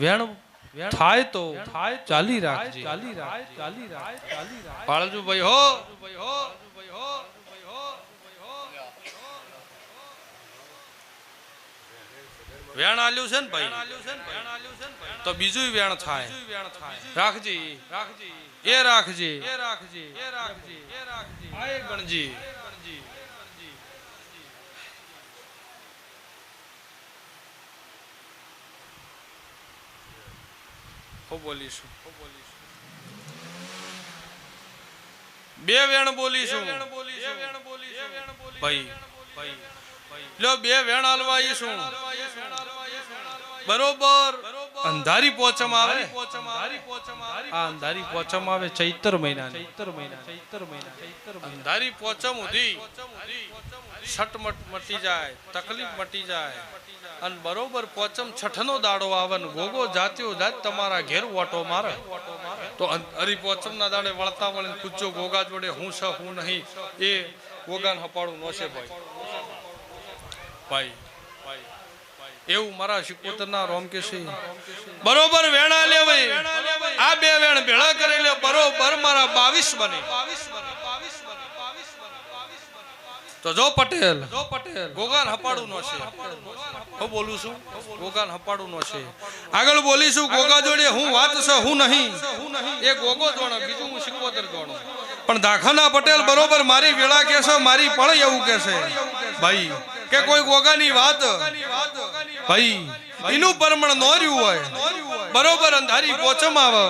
વેણ થાય તો થાય ચાલી રાખજે. ચાલી રાખ ચાલી રાખ ચાલી રાખ પાળજુ ભાઈ હો. વેણ આલ્યું છે ને ભાઈ? તો બીજું વેણ થાય. રાખજી. રાખજે. એ રાખજે. એ રાખજે. એ રાખજી. એ રાખજી. ગણજી ગણજી. હું બોલીશું બે વેણ બોલીશું ભાઈ લ્યો બે વેણ હલવાઈશું બરોબર અંધારી પોચમ આવે? આ અંધારી પોચમ આવે ચૈતર મહિના ચૈતર મહિના ચૈતર મહિના ચૈતર અંધારી પોચમ ઉધી. છટમટ મટી જાય તકલીફ મટી જાય. અને બરોબર પોચમ છઠનો દાડો આવે ને ગોગો જાત્યો જાત તમારા ઘેર ઓટો મારે. તો અંધારી પોચમ ના દાડે વળતા વળે કૂચો ગોગા જોડે હું છે હું નહીં? એ ગોગાન હપાડું નોશે ભાઈ. ભાઈ. એવું મારા શિકોતરના રોમ કે છે. બરોબર વેણા લેવાય. આ બે વેણ ભેળા કરી લે બરોબર મારા બાવીસ બને. તો જો પટેલ જો પટેલ. ગોગાન હપાડું નો છે. હું બોલું છું? ગોગાન હપાડું નો છે આગળ બોલીશું ગોગા જોડે હું વાત છે હું નહીં. એ ગોગો જોણો બીજું હું શિકોતર જોણો પણ દાખાના પટેલ બરોબર મારી વેળા કે છે મારી પણ એવું કે છે. ભાઈ કે કોઈ ગોગાની વાત ભાઈ, એનું પરમણ નોર્યું હોય, બરોબર અંધારી પોચમ આવે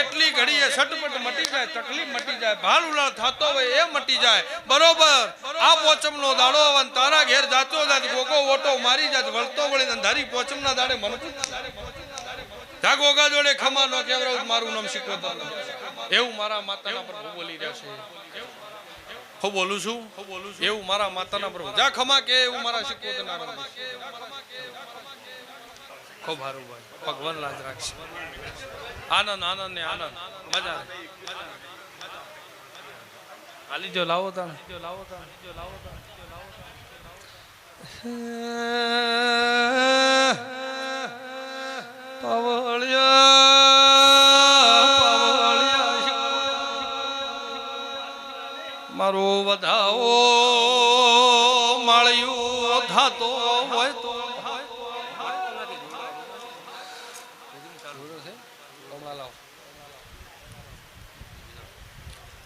એટલી ઘડી એ સટપટ મટી જાય, તકલીફ મટી જાય ભાલ ઉલાળ થતો હોય એ મટી જાય, બરોબર. આ પોચમ નો દાડો આવે તારા ઘેર જાતો જાત ગોગો ઓટો મારી જાત વળતો વળી અંધારી પોચમ ના દાડે મન જા ગોગા જોડે ખમા નો કેવરાવ, મારું નામ શીખો એવું મારા માતાના પર બોલી રહ્યા છે. હું બોલું છું? એવું મારા માતાના પ્રભુ જા ખમા કે, એવું મારા શીખવો ખૂબ સારું ભાઈ. ભગવાન લાજ રાખશે. આનંદ આનંદ ને આનંદ. મજા હાલી જો, લાવો તાણ. લાવો તાણ લાવો મારો વધાવો માળિયું થાતો હોય તો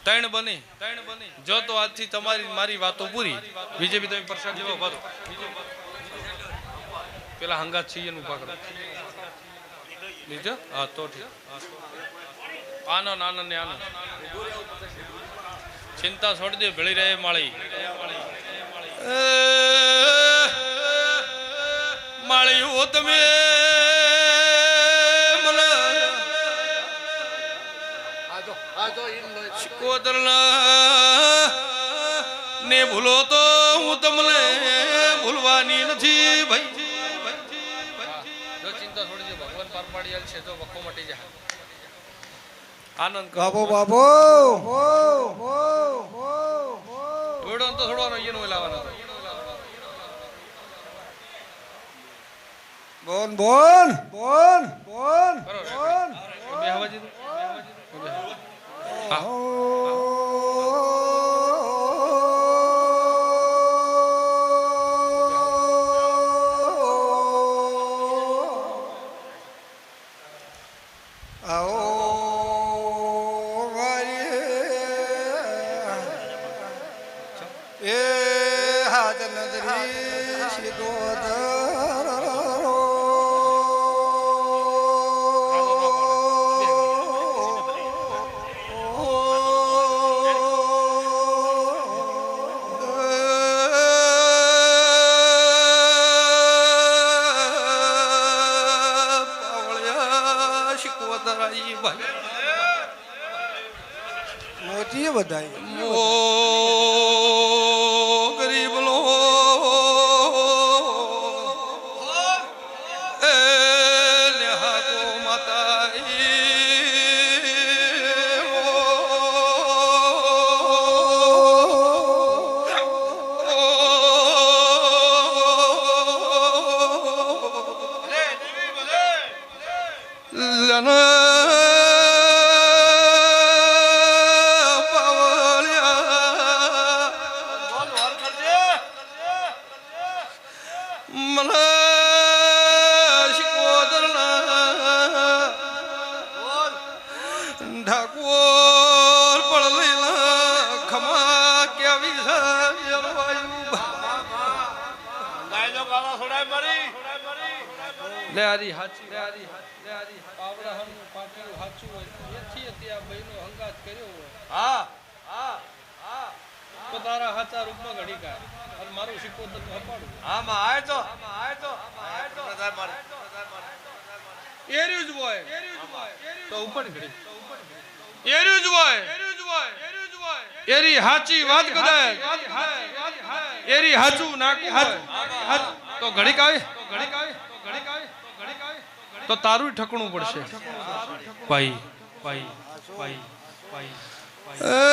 ત્રણ બની. ત્રણ બની જો તો આજથી તમારી મારી વાતો પૂરી. બીજેપી તમે પ્રસાદ જેવો ભરો પેલા હંગાત છીએ નું પકડો લીધો? હા, તો ઠીક. આનંદ આનંદ ને આનંદ ચિંતા છોડી દે, ભેળી રહે માળી. માળી હો તમે ને ભૂલો તો હું તમને ભૂલવાની નથી ભાઈ. જો ચિંતા છોડી ભગવાન પાર પાડી છે તો વખો મટી જાય આનંદ. બાબો બાબો તો થોડો એનો લાવવાનો હતો. બોન બોન! બોલ ઠાકોર પડલેલા ખમા કેવી છે જળવાયુ. ગાય જો ગાવા છોડાય મરી. લે આરી હાચી લે આરી લે હા તો તારા હાચા રૂપમાં ઘડી અને મારું સિક્કો તો હપાડું આમાં આય તો. આય તો. આય તો. બધા મારી એર્યું જ હોય. તો ઉપર ઘડી એર્યું જ હોય. એરી હાચી વાત કદાચ એરી હાચું નાખું હોય. તો ઘડીક આવે. ઘડીક આવે. ઘડીક આવે. ઘડીક આવે. તો તારું ઠકણું પડશે. ભાઈ ભાઈ ભાઈ ભાઈ. આય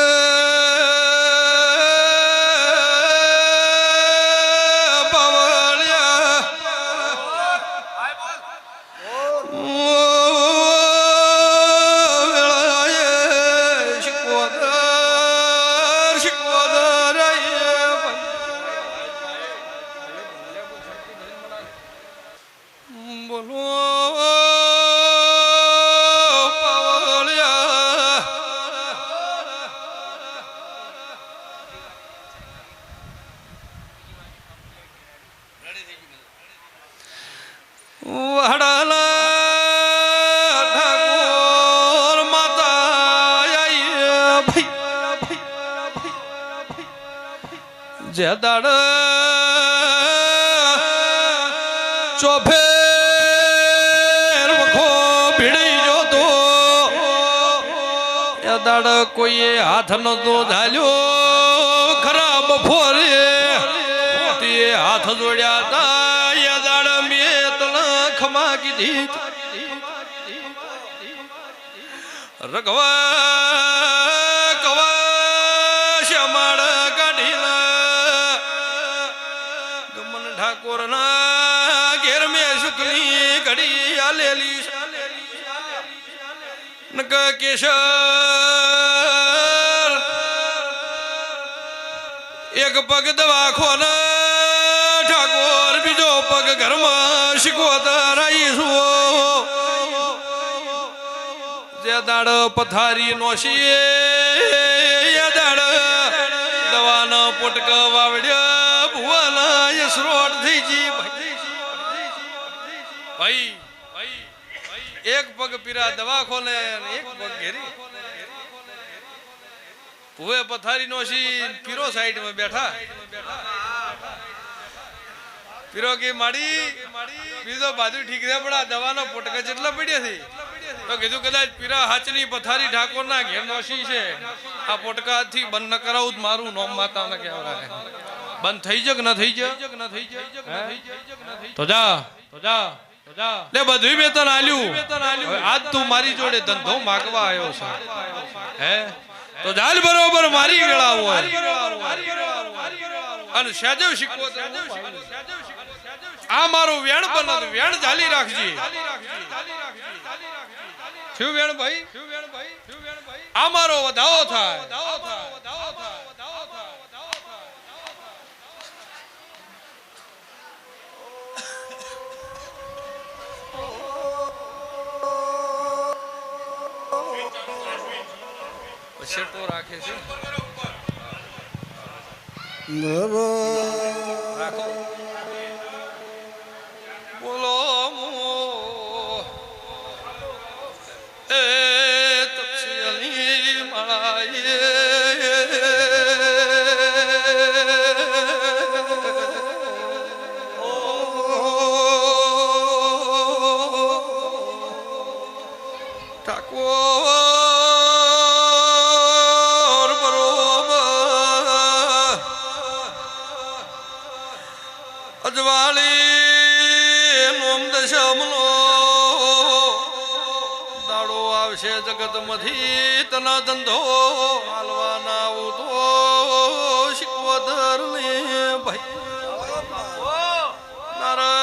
જે દાડ ચોફે દાડ કોઈએ હાથ નતો ધાલ્યો ખરાબ ફોરે તે હાથ જોડ્યા તા એ દાડ મેં તને ખમા કીધી. રગવા નક કેશર એક પગ દવાખો ને ઠાકોર બીજો પગ ઘરમાં શીખવતા રહીશું જે દાડ પથારી નોશીએ એ દાડ દવાનો પોટક વાવડ્યા ભુવાના યસરોટ થઈ જી ભાઈ એક પગ પીરા દવા ખોલે એક પગ ઘેરી. ભુવે પથારી નોશી પીરો સાઈડમાં બેઠા. પીરો કે માડી બીજો બાજુ ઠીક રહ્યા પડા દવાનો પોટકા જેટલા પડ્યા છે. તો કીધું કદાચ પીરા હાચની પથારી ઠાકોર ના ઘેર નોશી છે. આ પોટકા થી બંધ ન કરાવું જ મારું નોમ માતા ને કહેવાય. બંધ થઈ જગ ન થઈ જક? ન થઈ જગ થઈ જ તો જા તો જા. લે બધું વેતન આલ્યું. આજ તું મારી જોડે ધંધો માગવા આવ્યો છે. હે? તો જાલ બરોબર મારી હોય. અને સહેજવ શીખવો. આ મારું વેણ બનો તો વેણ ચાલી રાખજે. શું વેણ ભાઈ? આ મારો વધાવો થાય. શેટો રાખે છે? રાખો. આવશે જગત મથી તના ધંધો હાલવાના તો શીખવદર ને ભાઈ. નારાયણ